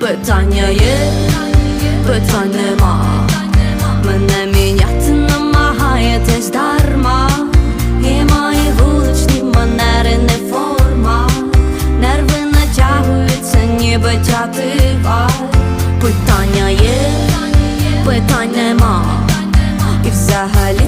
Питання є, питань нема. Мене міняти намагаєтесь дарма. І мої вуличні манери не форма. Нерви натягуються, ніби тятива. Питання є, питань нема. І взагалі